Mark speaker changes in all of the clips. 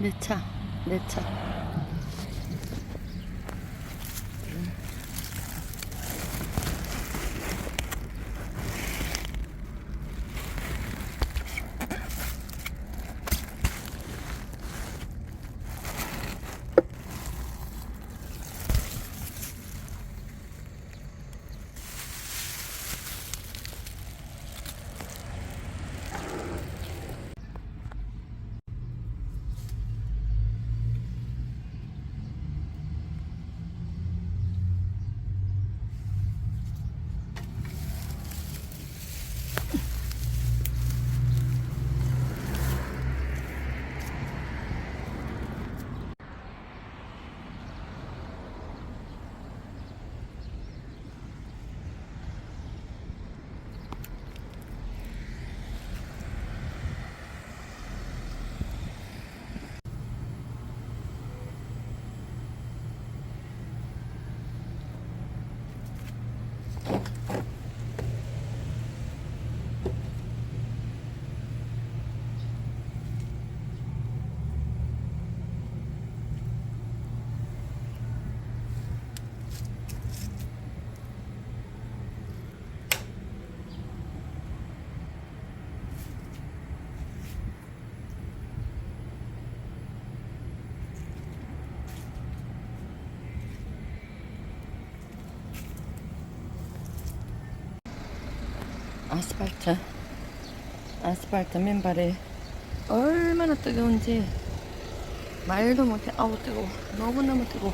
Speaker 1: 내 차, 내 차. 아스팔트, 아스팔트 맨발이 얼마나 뜨거운지 말도 못해. 아우 뜨거워. 너무너무 뜨거워.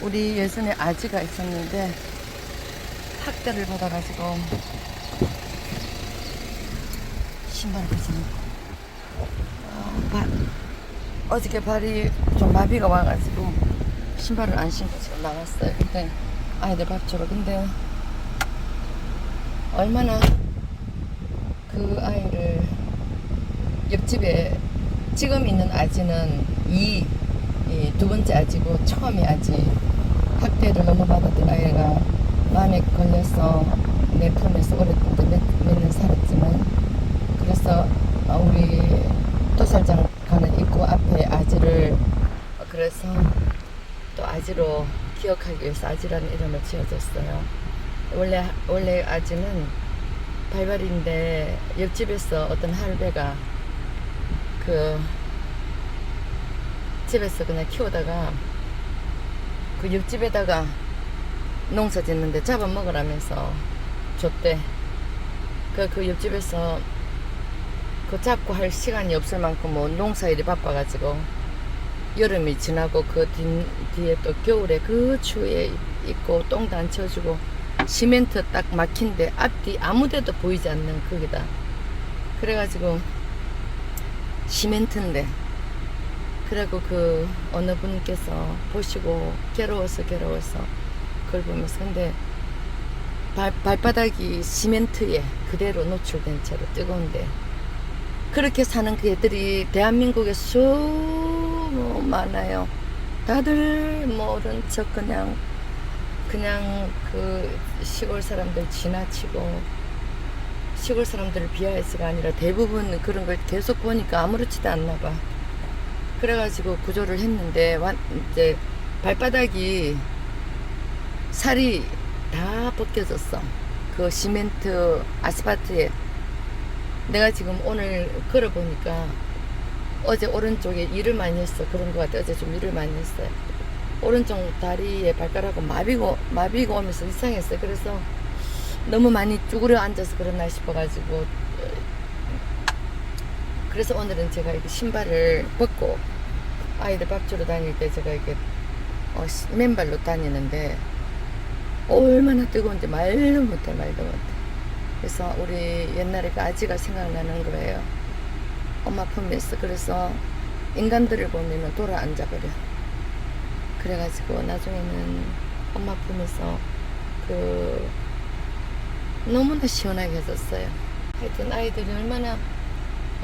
Speaker 1: 우리 예전에 아지가 있었는데 학대를 받아가지고 신발을 벗어놓고 어, 발, 어저께 발이 좀 마비가 와가지고 신발을 안 신고 지금 나왔어요. 근데 아이들 밥 주러 근데 얼마나 그 아이를 옆집에 지금 있는 아지는 이, 이두 번째 아지고 처음에 아지 학대를 너무 받았던 아이가 만에 걸려서 내 품에서 오랫동안 몇, 몇년 살았지만 그래서 어, 우리 토살장 가는 입구 앞에 아지를 어, 그래서 또 아지로 기억하기 위해서 아지라는 이름을 지어줬어요. 원래 원래 아지는 발발인데 옆집에서 어떤 할배가 그 집에서 그냥 키우다가 그 옆집에다가 농사 짓는데 잡아먹으라면서 줬대. 그, 그 옆집에서 그 잡고 할 시간이 없을 만큼 뭐 농사일이 바빠가지고 여름이 지나고 그 뒤, 뒤에 또 겨울에 그 추위에 있고 똥도 안 치워주고 시멘트 딱 막힌데 앞뒤 아무데도 보이지 않는 거기다 그래가지고 시멘트인데 그래고 그 어느 분께서 보시고 괴로워서 괴로워서 그걸 보면서 근데 발, 발바닥이 시멘트에 그대로 노출된 채로 뜨거운데 그렇게 사는 그 애들이 대한민국에 수많아요 많아요. 다들 모른 척 그냥 그냥 그 시골 사람들 지나치고 시골 사람들을 비하해서가 아니라 대부분 그런 걸 계속 보니까 아무렇지도 않나 봐. 그래가지고 구조를 했는데 완 이제 발바닥이 살이 다 벗겨졌어. 그 시멘트 아스팔트에 내가 지금 오늘 걸어보니까 어제 오른쪽에 일을 많이 했어. 그런 것 같아. 어제 좀 일을 많이 했어요. 오른쪽 다리에 발가락은 마비고, 마비고 오면서 이상했어요. 그래서 너무 많이 쭈그려 앉아서 그랬나 싶어가지고. 그래서 오늘은 제가 이렇게 신발을 벗고 아이들 밥 주러 다닐 때 제가 이렇게 어, 시- 맨발로 다니는데 얼마나 뜨거운지 말도 못해, 말도 못해. 그래서 우리 옛날에 그 아지가 생각나는 거예요. 엄마 품에서 그래서 인간들을 보면 돌아 앉아 버려. 그래가지고 나중에는 엄마 품에서 그 너무나 시원하게 해줬어요. 하여튼 아이들이 얼마나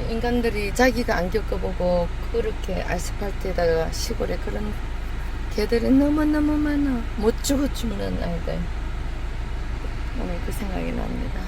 Speaker 1: 인간들이 자기가 안 겪어보고 그렇게 아스팔트에다가 시골에 그런 개들이 너무너무 많아. 못 죽어 죽는 아이들. 오늘 그 생각이 납니다.